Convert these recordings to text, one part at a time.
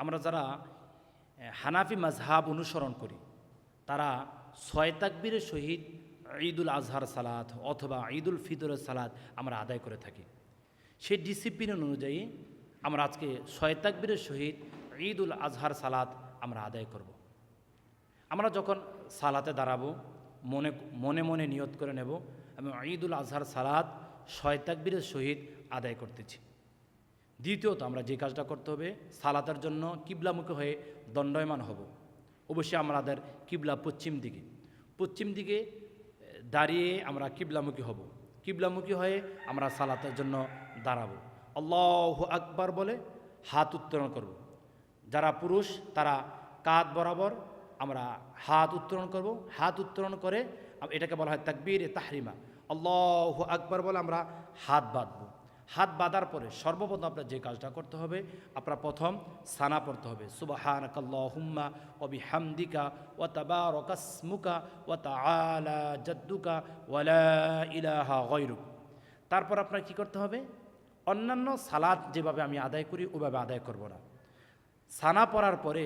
আমরা যারা হানাফি মাজহাব অনুসরণ করি, তারা ছয় তাকবীরের সহিত ঈদুল আজহার সালাত অথবা ঈদুল ফিতরের সালাত আমরা আদায় করে থাকি সেই ডিসিপ্লিন অনুযায়ী আমরা আজকে ছয় তাকবীরের সহিত ঈদুল আজহার সালাত আমরা আদায় করব। আমরা যখন সালাতে দাঁড়াবো, মনে মনে মনে নিয়ত করে নেব, এবং ঈদুল আজহার সালাত ছয় তাকবীরের সহিত আদায় করতেছি দ্বিতীয়ত আমরা যে কাজটা করতে হবে, সালাতের জন্য কিবলামুখী হয়ে দণ্ডয়মান হব। অবশ্যই আমাদের কিবলা পশ্চিম দিকে। পশ্চিম দিকে দাঁড়িয়ে আমরা কিবলামুখী হব। কিবলামুখী হয়ে আমরা সালাতের জন্য দাঁড়াবো। আল্লাহ আকবার বলে হাত উত্তোলন করব। যারা পুরুষ, তারা কাঁধ বরাবর আমরা হাত উত্তোলন করব। হাত উত্তোলন করে, এটাকে বলা হয় তাকবীর তাহরিমা আল্লাহ আকবার বলে আমরা হাত বাঁধবো। হাত বাঁধার পরে সর্বপ্রথম আপনার যে কাজটা করতে হবে, আপনার প্রথম সানা পড়তে হবে। সুবাহান হুম্মা অবি হামদিকা ও তাবা রকাসমুকা ও তা আলা জদ্দুকা ওয়ালা ইলাহা গৈরুক তারপর আপনার কি করতে হবে? অন্যান্য সালাদ যেভাবে আমি আদায় করি, ওভাবে আদায় করব না। সানা পড়ার পরে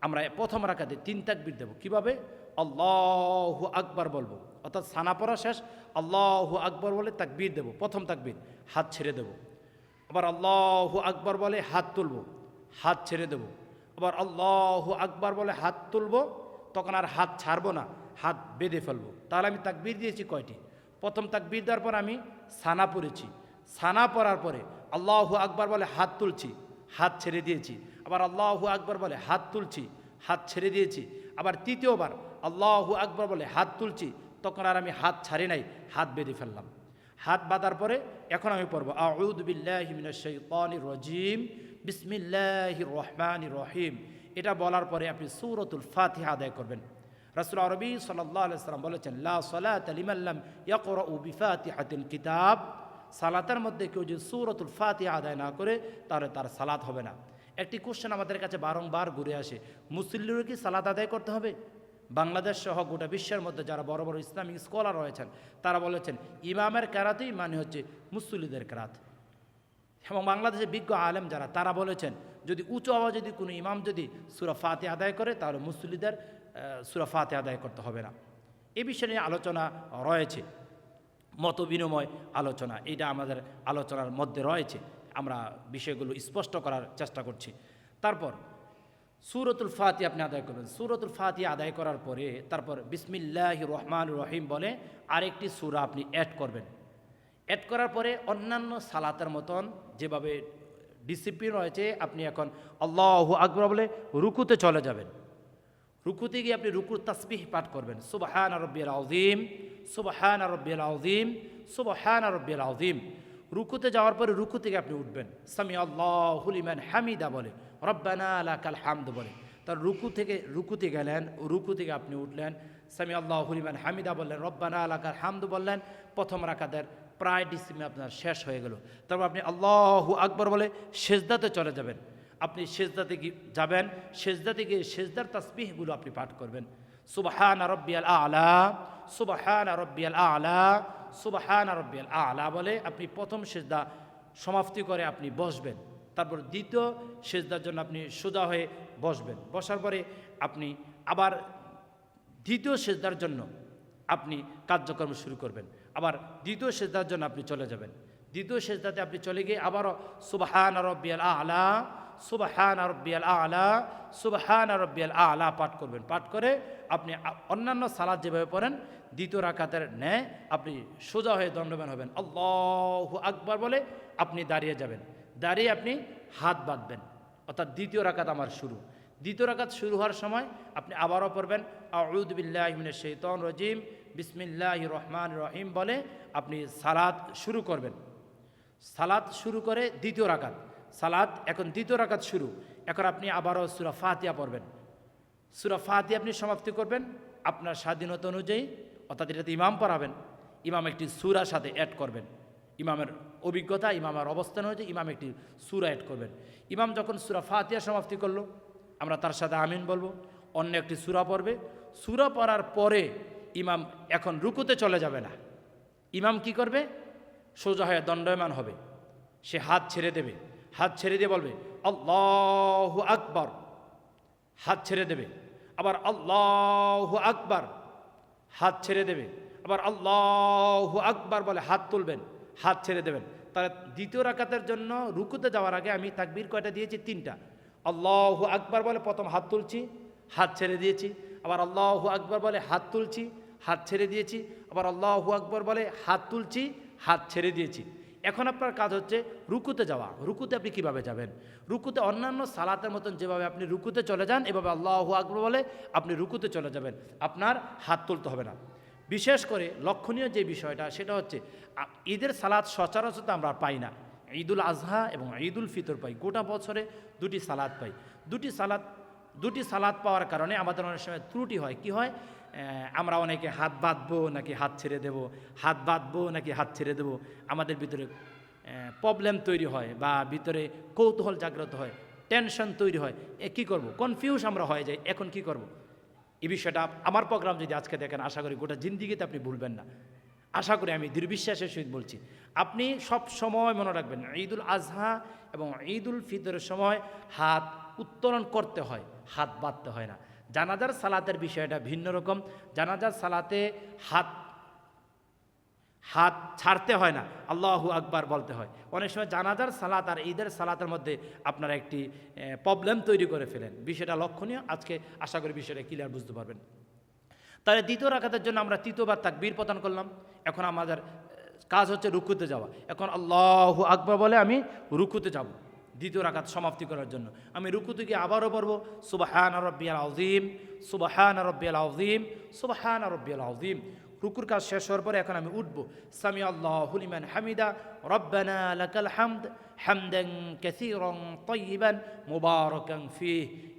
আমরা প্রথম রাখাতে তিন তাকবির দেবো। কীভাবে? আল্লাহ আকবার বলব। অর্থাৎ সানা পড়া শেষ, আল্লাহ আকবর বলে তাকবীর দেবো। প্রথম তাকবীর। হাত ছেড়ে দেবো। আবার আল্লাহ আকবর বলে হাত তুলবো। হাত ছেড়ে দেবো। আবার আল্লাহ আকবার বলে হাত তুলবো, তখন আর হাত ছাড়বো না, হাত বেঁধে ফেলব। তাহলে আমি তাকবীর দিয়েছি কয়টি? প্রথম তাকবীর দেওয়ার পর আমি সানা পড়েছি। সানা পড়ার পরে আল্লাহ আকবার বলে হাত তুলছি, হাত ছেড়ে দিয়েছি। আবার আল্লাহু আকবর বলে হাত তুলছি, হাত ছেড়ে দিয়েছি। আবার তৃতীয়বার আল্লাহু আকবর বলে হাত তুলছি, তখন আর আমি হাত ছাড়ি নাই, হাত বেঁধে ফেললাম। হাত বাঁধার পরে এখন আমি পড়ব আউদ্বিল্লাহিমিনাশাইতানির রজিম, বিসমিল্লাহির রহমানির রহিম। এটা বলার পরে আপনি সূরাতুল ফাতিহা আদায় করবেন। রাসূল আরবি সাল্লাম বলেছেন, লা কিতাব। সালাতের মধ্যে কেউ যদি সূরাতুল ফাতিহা আদায় না করে, তাহলে তার সালাত হবে না। একটি কোশ্চেন আমাদের কাছে বারংবার ঘুরে আসে, মুসল্লিরও কি সালাত আদায় করতে হবে? বাংলাদেশ সহ গোটা বিশ্বের মধ্যে যারা বড় বড় ইসলামিক স্কলার রয়েছেন, তারা বলেছেন, ইমামের কেরাতেই মানে হচ্ছে মুসল্লিদের কেরাত। এবং বাংলাদেশে বিজ্ঞ আলেম যারা, তারা বলেছেন, যদি উঁচু আওয়াজ যদি কোনো ইমাম যদি সুরা ফাতে আদায় করে, তাহলে মুসল্লিদের সুরা ফাতে আদায় করতে হবে না। এ বিষয়ে নিয়ে আলোচনা রয়েছে মত বিনিময় আলোচনা, এটা আমাদের আলোচনার মধ্যে রয়েছে। আমরা বিষয়গুলো স্পষ্ট করার চেষ্টা করছি। তারপর সুরতুল ফাতি আপনি আদায় করবেন। সুরতুল ফাতি আদায় করার পরে তারপর বিসমিল্লাহ রহমান রহিম বলে আরেকটি সুরা আপনি অ্যাড করবেন। অ্যাড করার পরে অন্যান্য সালাতের মতন যেভাবে ডিসিপ্লিন রয়েছে, আপনি এখন আল্লাহ আকবর বলে রুকুতে চলে যাবেন। রুকুতে গিয়ে আপনি রুকুর তাসবিহ পাঠ করবেন। সুবহান রব্বিয়াল আউজিম সুবহান রব্বিয়াল আউজিম সুবহান রব্বিয়াল আউজিম রুকুতে যাওয়ার পরে রুকু থেকে আপনি উঠবেন। সামি আল্লাহুলিমান হামিদা বলে। রব্বানা লাকাল হামদ বলে। তার রুকু থেকে, রুকুতে গেলেন, রুকু থেকে আপনি উঠলেন। সামি আল্লাহুলিমান হামিদা বললেন, রব্বানা লাকাল হামদ বললেন। প্রথম রাকাতের প্রায় ডিসিমে আপনার শেষ হয়ে গেল। তারপর আপনি আল্লাহু আকবর বলে সেজদাতে চলে যাবেন। আপনি সেজদাতে গিয়ে যাবেন? সেজদাতে গিয়ে সেজদার তাসবিহগুলো আপনি পাঠ করবেন। সুবহান রব্বিয়াল আলা, সুবহান রব্বিয়াল আলা, সুবহান রব্বিয়াল আলা বলে আপনি প্রথম সেজদা সমাপ্তি করে আপনি বসবেন। তারপর দ্বিতীয় সেজদার জন্য আপনি সোজা হয়ে বসবেন। বসার পরে আপনি আবার দ্বিতীয় সেজদার জন্য আপনি কার্যক্রম শুরু করবেন। আবার দ্বিতীয় সেজদার জন্য আপনি চলে যাবেন। দ্বিতীয় সেজদাতে আপনি চলে গিয়ে আবারও সুবহান রব্বিয়াল আলা, সুবহান রব্বিয়াল আলা, সুবহান রব্বিয়াল আলা পাঠ করবেন। পাঠ করে আপনি অন্যান্য সালাদ যেভাবে পড়েন, দ্বিতীয় রাকাতের ন্যায় আপনি সোজা হয়ে দণ্ডবান হবেন। আল্লাহু আকবার বলে আপনি দাঁড়িয়ে যাবেন। দাঁড়িয়ে আপনি হাত বাঁধবেন। অর্থাৎ দ্বিতীয় রাকাত আমার শুরু। দ্বিতীয় রাকাত শুরু হওয়ার সময় আপনি আবারও পড়বেন আউদুবিল্লাহমিনের শৈতন রজিম বিসমিল্লাহ রহমান রহিম বলে আপনি সালাদ শুরু করবেন। সালাদ শুরু করে দ্বিতীয় রাকাত। সালাদ এখন দ্বিতীয় রাকাত শুরু। এখন আপনি আবারও সুরা ফাতিয়া পড়বেন। সুরা ফাতিয়া আপনি সমাপ্তি করবেন আপনার স্বাধীনতা অনুযায়ী। অর্থাৎ এটাতে ইমাম পড়াবেন। ইমাম একটি সুরার সাথে অ্যাড করবেন। ইমামের অভিজ্ঞতা ইমামের অবস্থান হয়েছে, ইমাম একটি সুরা অ্যাড করবেন। ইমাম যখন সুরা ফাতিয়া সমাপ্তি করল, আমরা তার সাথে আমিন বলব। অন্য একটি সুরা পড়বে। সুরা পড়ার পরে ইমাম এখন রুকুতে চলে যাবে না। ইমাম কি করবে? সোজা হয়ে দণ্ডায়মান হবে। সে হাত ছেড়ে দেবে। হাত ছেড়ে দিয়ে বলবে, আল্লাহ আকবর। হাত ছেড়ে দেবে। আবার, আল্লাহ আকবর। হাত ছেড়ে দেবে। আবার, আল্লাহ আকবর বলে হাত তুলবেন। হাত ছেড়ে দেবেন। তার দ্বিতীয় রাকাতের জন্য রুকুতে যাওয়ার আগে আমি তাকবির কয়টা দিয়েছি? তিনটা। আল্লাহ আকবার বলে প্রথম হাত তুলছি, হাত ছেড়ে দিয়েছি। আবার আল্লাহ আকবার বলে হাত তুলছি, হাত ছেড়ে দিয়েছি। আবার আল্লাহ আকবর বলে হাত তুলছি, হাত ছেড়ে দিয়েছি। এখন আপনার কাজ হচ্ছে রুকুতে যাওয়া। রুকুতে আপনি কীভাবে যাবেন? রুকুতে অন্যান্য সালাতের মতন যেভাবে আপনি রুকুতে চলে যান, এভাবে আল্লাহ আকবর বলে আপনি রুকুতে চলে যাবেন। আপনার হাত তুলতে হবে না। বিশেষ করে লক্ষণীয় যে বিষয়টা সেটা হচ্ছে ঈদের সালাদ সচরাচর তো আমরা পাই না। ঈদুল আজহা এবং ঈদুল ফিতর পাই। গোটা বছরে দুটি সালাদ পাই। দুটি সালাদ দুটি সালাদ পাওয়ার কারণে আমাদের অনেক সময় ত্রুটি হয়। কি হয়? আমরা অনেকে হাত বাঁধবো নাকি হাত ছেড়ে দেব, হাত বাঁধবো নাকি হাত ছেড়ে দেব। আমাদের ভিতরে প্রবলেম তৈরি হয় বা ভিতরে কৌতূহল জাগ্রত হয় টেনশন তৈরি হয়। এ, কী করব? কনফিউজ আমরা হয়ে যাই। এখন কি করব? এই বিষয়টা আমার প্রোগ্রাম যদি আজকে দেখেন, আশা করি গোটা জিন্দিগিতে আপনি ভুলবেন না। আশা করি আমি দৃঢ়বিশ্বাসের সহিত বলছি। আপনি সব সময় মনে রাখবেন, ঈদুল আজহা এবং ঈদুল ফিতরের সময় হাত উত্তোলন করতে হয়, হাত বাঁধতে হয় না। জানাজার সালাতের বিষয়টা ভিন্ন রকম। জানাজার সালাতে হাত হাত ছাড়তে হয় না। আল্লাহু আকবার বলতে হয়। অনেক সময় জানাজার সালাত আর ঈদের সালাতের মধ্যে আপনারা একটি প্রবলেম তৈরি করে ফেলেন। বিষয়টা লক্ষণীয়। আজকে আশা করি বিষয়টা ক্লিয়ার বুঝতে পারবেন। তাহলে দ্বিতীয় রাখাতের জন্য আমরা তৃতীয়বার তাকবীর প্রদান করলাম। এখন আমাদের কাজ হচ্ছে রুকুতে যাওয়া। এখন আল্লাহ আকবর বলে আমি রুকুতে যাব। দ্বিতীয় রাকাত সমাপ্তি করার জন্য। আমি রুকুতে গিয়ে আবারও পড়ব। সুবাহান রব্বিয়াল আউজিম সুবাহান রব্বিয়াল আউজিম সুবাহান রব্বিয়াল আউজিম রুকুর কাজ শেষ হওয়ার পরে এখন আমি উঠবো। সামি আল্লাহ হুলিমান হামিদা, রব্বানা লাকাল হামদ, হামদান কাসীরান তাইয়িবান, মুবারাকান ফি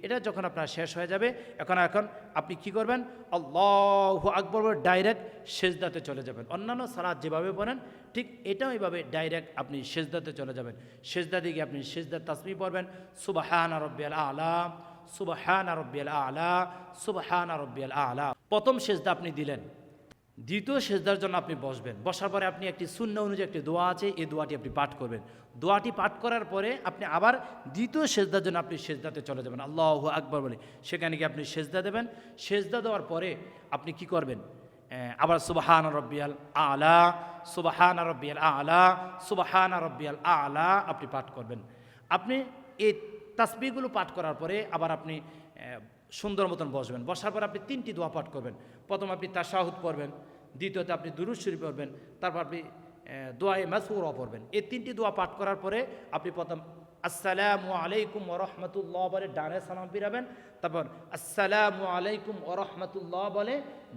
এটা যখন আপনার শেষ হয়ে যাবে, এখন এখন আপনি কি করবেন? আল্লাহু আকবর ডাইরেক্ট সেজদাতে চলে যাবেন। অন্যান্য সালাদ যেভাবে পড়েন, ঠিক এটাও এইভাবে ডাইরেক্ট আপনি সেজদাতে চলে যাবেন। সেজদা দিকে আপনি সেজদার তাসমি পড়বেন। সুবাহান রব্বিয়াল আলা, সুবাহান রব্বিয়াল আলা, সুবাহান রব্বিয়াল আলা। প্রথম সেজদা আপনি দিলেন। দ্বিতীয় সেজদার জন্য আপনি বসবেন। বসার পরে আপনি একটি শূন্য অনুযায়ী একটি দোয়া আছে, এই দোয়াটি আপনি পাঠ করবেন। দোয়াটি পাঠ করার পরে আপনি আবার দ্বিতীয় সেজদার জন্য আপনি সেজদাতে চলে যাবেন। আল্লাহ আকবর বলে। সেখানে গিয়ে আপনি সেজদা দেবেন। সেজদা দেওয়ার পরে আপনি কি করবেন? আবার সুবাহান রব্বিয়াল আলা, সুবাহান রব্বিয়াল আলা, সুবাহান রব্বিয়াল আলা আপনি পাঠ করবেন। আপনি এই তাসবিগুলো পাঠ করার পরে আবার আপনি সুন্দর মতন বসবেন। বসার পর আপনি তিনটি দোয়া পাঠ করবেন। প্রথম আপনি তাশাহুদ পড়বেন। দ্বিতীয়তে আপনি দুরুদ শরীফ পড়বেন, তারপর আপনি দোয়ায়ে মাসুরা পড়বেন। এই তিনটি দোয়া পাঠ করার পরে আপনি প্রথম আসসালামু আলাইকুম ওরহমতুল্লাহ বলে ডানে সালাম ফিরাবেন, তারপর আসসালামু আলাইকুম ওরহমতুল্লাহ বলে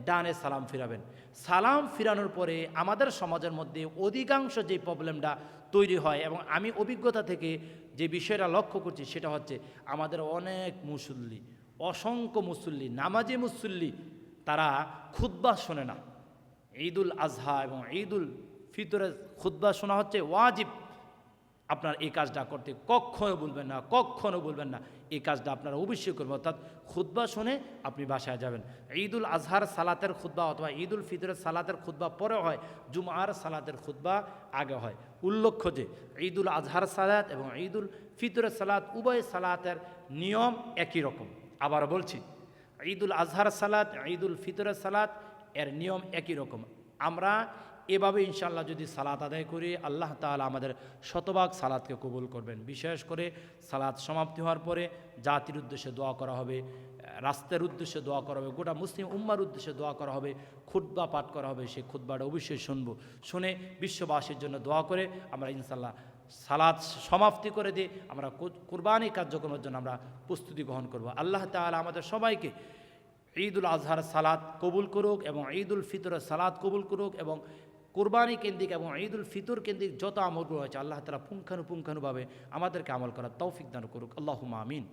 ডানে সালাম ফিরাবেন। সালাম ফিরানোর পরে আমাদের সমাজের মধ্যে অধিকাংশ যে প্রবলেমটা তৈরি হয় এবং আমি অভিজ্ঞতা থেকে যে বিষয়টা লক্ষ্য করছি সেটা হচ্ছে আমাদের অনেক মুসল্লি, অসংখ্য মুসল্লি, নামাজি মুসল্লি, তারা খুদ্া শোনে না। ঈদুল আজহা এবং ঈদুল ফিতরের খুদ্া শোনা হচ্ছে ওয়াজিব। আপনার এই কাজটা করতে কখনো বলবেন না কখনো বলবেন না। এই কাজটা আপনারা অবশ্যই করবেন, অর্থাৎ খুদ্া শুনে আপনি বাসায় যাবেন। ঈদুল আজহার সালাতের খুদ্া অথবা ঈদুল ফিতরের সালাতের খুদ্া পরে হয়, জুমার সালাতের খুদ্া আগে হয়। উল্লেখ্য যে, ঈদুল আজহার সালাত এবং ঈদুল ফিতরের সালাত উভয় সালাতের নিয়ম একই রকম। আবার বলছি, ঈদুল আজহার সালাত, ঈদুল ফিতরের সালাত এর নিয়ম একই রকম। আমরা এভাবে ইনশাল্লাহ যদি সালাত আদায় করি, আল্লাহ তাআলা আমাদের শতভাগ সালাদকে কবুল করবেন। বিশেষ করে সালাদ সমাপ্তি হওয়ার পরে জাতির উদ্দেশ্যে দোয়া করা হবে, রাস্তার উদ্দেশ্যে দোয়া করা হবে, গোটা মুসলিম উম্মার উদ্দেশ্যে দোয়া করা হবে খুদ্া পাঠ করা হবে, সেই খুদ্বাটা অবশ্যই শুনব। শুনে বিশ্ববাসীর জন্য দোয়া করে আমরা ইনশাল্লাহ সালাদ সমাপ্তি করে দিয়ে আমরা কুরবানি কার্যক্রমের জন্য আমরা প্রস্তুতি গ্রহণ করব। আল্লাহ তাআলা আমাদের সবাইকে ঈদুল আজহার সালাদ কবুল করুক এবং ঈদুল ফিতরের সালাদ কবুল করুক এবং কুরবানি কেন্দ্রিক এবং ঈদুল ফিতর কেন্দ্রিক যত আমলগুলো আছে আল্লাহ তালা পুঙ্খানুপুঙ্খানুভাবে আমাদেরকে আমল করার তৌফিক দান করুক। আল্লাহ আমিন।